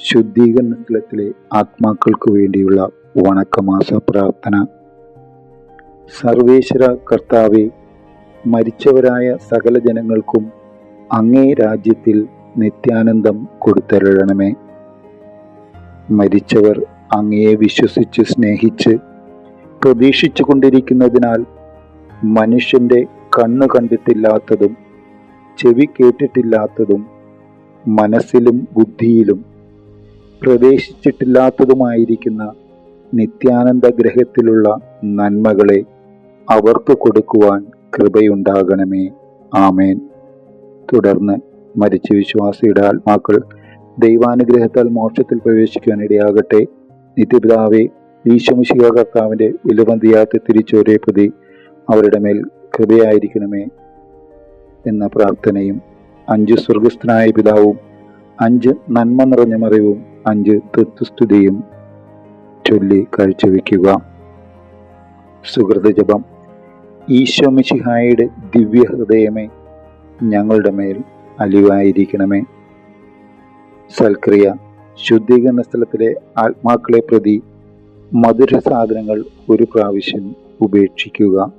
ശുദ്ധീകരണ സ്ഥലത്തിലെ ആത്മാക്കൾക്ക് വേണ്ടിയുള്ള വണക്കമാസ പ്രാർത്ഥന സർവേശ്വര കർത്താവെ മരിച്ചവരായ സകല ജനങ്ങൾക്കും അങ്ങേ രാജ്യത്തിൽ നിത്യാനന്ദം കൊടുത്തരുളണമേ. മരിച്ചവർ അങ്ങയെ വിശ്വസിച്ച് സ്നേഹിച്ച് പ്രതീക്ഷിച്ചു കൊണ്ടിരിക്കുന്നതിനാൽ മനുഷ്യന്റെ കണ്ണു കണ്ടിട്ടില്ലാത്തതും ചെവി കേട്ടിട്ടില്ലാത്തതും മനസ്സിലും ബുദ്ധിയിലും പ്രവേശിച്ചിട്ടില്ലാത്തതുമായിരിക്കുന്ന നിത്യാനന്ദ ഗ്രഹത്തിലുള്ള നന്മകളെ അവർക്ക് കൊടുക്കുവാൻ കൃപയുണ്ടാകണമേ. ആമേൻ. തുടർന്ന് മരിച്ച വിശ്വാസിയുടെ ആത്മാക്കൾ ദൈവാനുഗ്രഹത്താൽ മോക്ഷത്തിൽ പ്രവേശിക്കുവാൻ ഇടയാകട്ടെ. നിത്യപിതാവെ ഈശോമിശിക കർത്താവിന്റെ വിലുവന്തിയാത്ത തിരിച്ചോരേ പ്രതി അവരുടെ മേൽ കൃപയായിരിക്കണമേ എന്ന പ്രാർത്ഥനയും അഞ്ചു സ്വർഗസ്ഥനായ പിതാവും അഞ്ച് നന്മ നിറഞ്ഞ മറിവും അഞ്ച് തൃത്വസ്തുതിയും ചൊല്ലി കാഴ്ചവെക്കുക. സുഹൃത ജപം. ഈശോമിശിഹായുടെ ദിവ്യഹൃദയമേ ഞങ്ങളുടെ മേൽ അലിവായിരിക്കണമേ. സൽക്രിയ ശുദ്ധീകരണ സ്ഥലത്തിലെ ആത്മാക്കളെ പ്രതി മധുര സാധനങ്ങൾ ഒരു പ്രാവശ്യം ഉപേക്ഷിക്കുക.